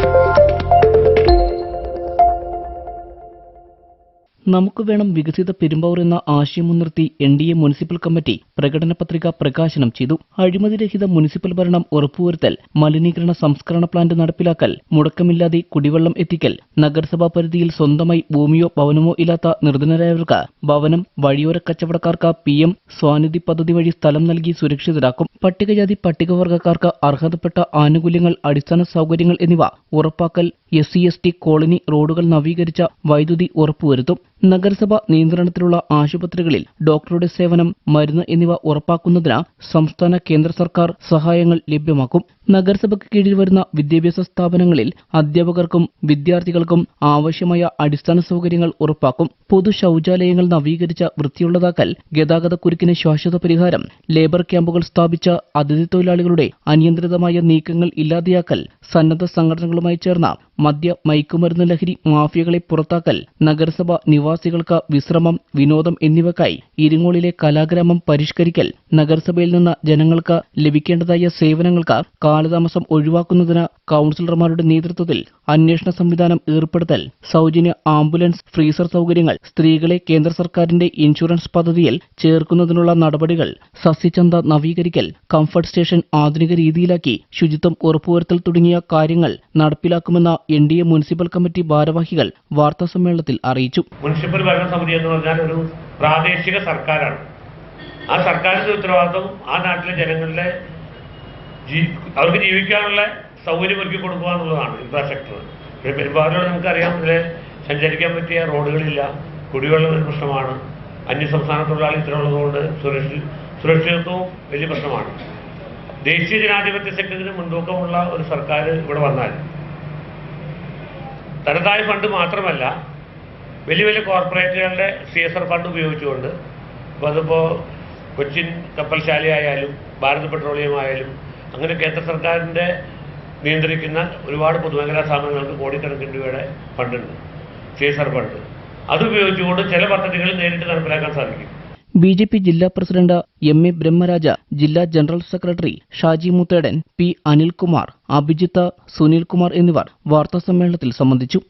Thank you. നമുക്ക് വേണം വികസിത പെരുമ്പാവൂർ എന്ന ആശയം മുൻനിർത്തി N D A municipal committee പ്രകടന പത്രിക പ്രകാശനം ചെയ്തു. അഴിമതിരഹിത മുനിസിപ്പൽ ഭരണം ഉറപ്പുവരുത്തൽ മലിനീകരണ സംസ്കരണ പ്ലാന്റ് നടപ്പിലാക്കൽ മുടക്കമില്ലാതെ കുടിവെള്ളം എത്തിക്കൽ നഗരസഭാ പരിധിയിൽ സ്വന്തമായി ഭൂമിയോ ഭവനമോ ഇല്ലാത്ത നിർധനരായവർക്ക് ഭവനം വഴിയോര കച്ചവടക്കാർക്ക് പി എം സ്വാനിധി പദ്ധതി വഴി സ്ഥലം നൽകി സുരക്ഷിതരാക്കും. പട്ടികജാതി പട്ടികവർഗക്കാർക്ക് അർഹതപ്പെട്ട ആനുകൂല്യങ്ങൾ അടിസ്ഥാന സൗകര്യങ്ങൾ എന്നിവ ഉറപ്പാക്കൽ S C S T colony റോഡുകൾ നവീകരിച്ച വൈദ്യുതി ഉറപ്പുവരുത്തും. നഗരസഭ നിയന്ത്രണത്തിലുള്ള ആശുപത്രികളിൽ ഡോക്ടറുടെ സേവനം മരുന്ന് എന്നിവ ഉറപ്പാക്കുന്നതിന് സംസ്ഥാന കേന്ദ്ര സർക്കാർ സഹായങ്ങൾ ലഭ്യമാക്കും. നഗരസഭയ്ക്ക് കീഴിൽ വരുന്ന വിദ്യാഭ്യാസ സ്ഥാപനങ്ങളിൽ അധ്യാപകർക്കും വിദ്യാർത്ഥികൾക്കും ആവശ്യമായ അടിസ്ഥാന സൗകര്യങ്ങൾ ഉറപ്പാക്കും. പൊതു ശൗചാലയങ്ങൾ നവീകരിച്ച വൃത്തിയുള്ളതാക്കൽ ഗതാഗത കുരുക്കിന് ശാശ്വത പരിഹാരം ലേബർ ക്യാമ്പുകൾ സ്ഥാപിച്ച അതിഥി തൊഴിലാളികളുടെ അനിയന്ത്രിതമായ നീക്കങ്ങൾ ഇല്ലാതെയാക്കൽ സന്നദ്ധ സംഘടനകളുമായി ചേർന്ന മദ്യ മയക്കുമരുന്ന് ലഹരി മാഫിയകളെ പുറത്താക്കൽ നഗരസഭ നിവാസികൾക്ക് വിശ്രമം വിനോദം എന്നിവക്കായി ഇരുങ്ങോളിലെ കലാഗ്രാമം പരിഷ്കരിക്കൽ നഗരസഭയിൽ നിന്ന് ജനങ്ങൾക്ക് ലഭിക്കേണ്ടതായ സേവനങ്ങൾക്ക് കാലതാമസം ഒഴിവാക്കുന്നതിന് കൌൺസിലർമാരുടെ നേതൃത്വത്തിൽ അന്വേഷണ സംവിധാനം ഏർപ്പെടുത്തൽ സൗജന്യ ആംബുലൻസ് ഫ്രീസർ സൗകര്യങ്ങൾ സ്ത്രീകളെ കേന്ദ്ര സർക്കാരിന്റെ ഇൻഷുറൻസ് പദ്ധതിയിൽ ചേർക്കുന്നതിനുള്ള നടപടികൾ സസ്യചന്ത നവീകരിക്കൽ കംഫർട്ട് സ്റ്റേഷൻ ആധുനിക രീതിയിലാക്കി ശുചിത്വം ഉറപ്പുവരുത്തൽ തുടങ്ങിയ കാര്യങ്ങൾ നടപ്പിലാക്കുമെന്ന് N D A municipal committee ഭാരവാഹികൾ വാർത്താസമ്മേളനത്തിൽ അറിയിച്ചു. മുനിസിപ്പൽ ഭരണസമിതി എന്ന് പറഞ്ഞാൽ ഒരു പ്രാദേശിക സർക്കാരാണ്. ആ സർക്കാരിന്റെ ഉത്തരവാദിത്വം ആ നാട്ടിലെ ജനങ്ങളുടെ അവർക്ക് ജീവിക്കാനുള്ള സൗകര്യം ഒരുക്കി കൊടുക്കുക എന്നുള്ളതാണ് ഇൻഫ്രാസ്ട്രക്ചർ പിന്നെ പെരുമ്പാവൂരിൽ നമുക്കറിയാം ഇതിൽ സഞ്ചരിക്കാൻ പറ്റിയ റോഡുകളില്ല കുടിവെള്ളം ഒരു പ്രശ്നമാണ് അന്യസംസ്ഥാന തൊഴിലാളി ഇത്തരമുള്ളതുകൊണ്ട് സുരക്ഷ സുരക്ഷി സുരക്ഷിതത്വവും വലിയ പ്രശ്നമാണ്. ദേശീയ ജനാധിപത്യ സെക്ടറിന് മുൻതൂക്കമുള്ള ഒരു സർക്കാർ ഇവിടെ വന്നാൽ തനതായ ഫണ്ട് മാത്രമല്ല വലിയ വലിയ കോർപ്പറേറ്റുകളുടെ സി എസ് ആർ ഫണ്ട് ഉപയോഗിച്ചുകൊണ്ട് ഇപ്പോൾ അതിപ്പോൾ കൊച്ചിൻ കപ്പൽശാലയായാലും ഭാരത് പെട്രോളിയം ആയാലും അങ്ങനെ കേന്ദ്ര സർക്കാരിന്റെ നിയന്ത്രിക്കുന്ന ഒരുപാട് പൊതുമേഖലാ സ്ഥാപനങ്ങൾക്ക് കോടിക്കണക്കിന് രൂപയുടെ ഫണ്ടുണ്ട് സി എസ് ആർ ഫണ്ട്. അതുപയോഗിച്ചുകൊണ്ട് ചില പദ്ധതികൾ നേരിട്ട് നടപ്പിലാക്കാൻ സാധിക്കും. ബി ജെ പി ജില്ലാ പ്രസിഡന്റ് എം എ ബ്രഹ്മരാജ ജില്ലാ general secretary Shaji Muthedan P Anilkumar Abhijith Sunilkumar എന്നിവർ വാർത്താസമ്മേളനത്തിൽ സംബന്ധിച്ചു.